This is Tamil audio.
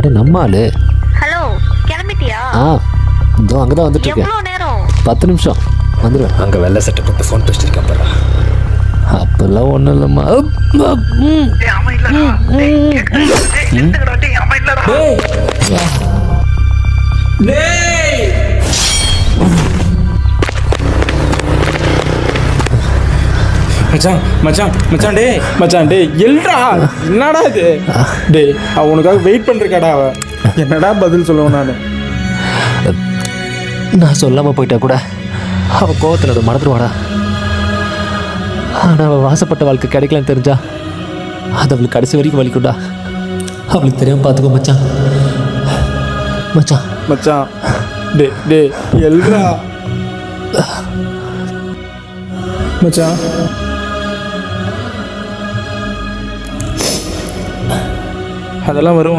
அட நம்ம ஆளு. ஹலோ கிளம்பிட்டியா? ஆ இதோ அங்கே தான் வந்துட்டு இருக்கேன் எவ்வளோ நேரம்? பத்து நிமிஷம். வந்துடுவேன் அங்கே வெள்ளை சட்டை போட்டு ஃபோன் பேசிட்டு இருக்கேன் பாரு. அப்பெல்லாம் ஒன்றும் இல்லைம்மா. அப், அப், ம். மச்சான் மச்சான் மச்சான் டேய் மச்சான் டேய் எல்றா என்னடா இது? டேய் அவ உனக்காக வெயிட் பண்ணிருக்காடா அவ என்னடா பதில் சொல்லுவேன் நான்? நான் சொல்லாமல் போயிட்டா கூட அவள் கோவத்தில் அதை மறந்துடுவாடா ஆனால் அவள் வாசப்பட்ட வாழ்க்கை கிடைக்கலன்னு தெரிஞ்சா அது அவளுக்கு கடைசி வரைக்கும் வலிக்கும்டா. அவளுக்கு தெரியாமல் பார்த்துக்கோ மச்சான். மச்சான். மச்சான் டேய் டேய் எல்றா. மச்சான். அதெல்லாம் வரும்.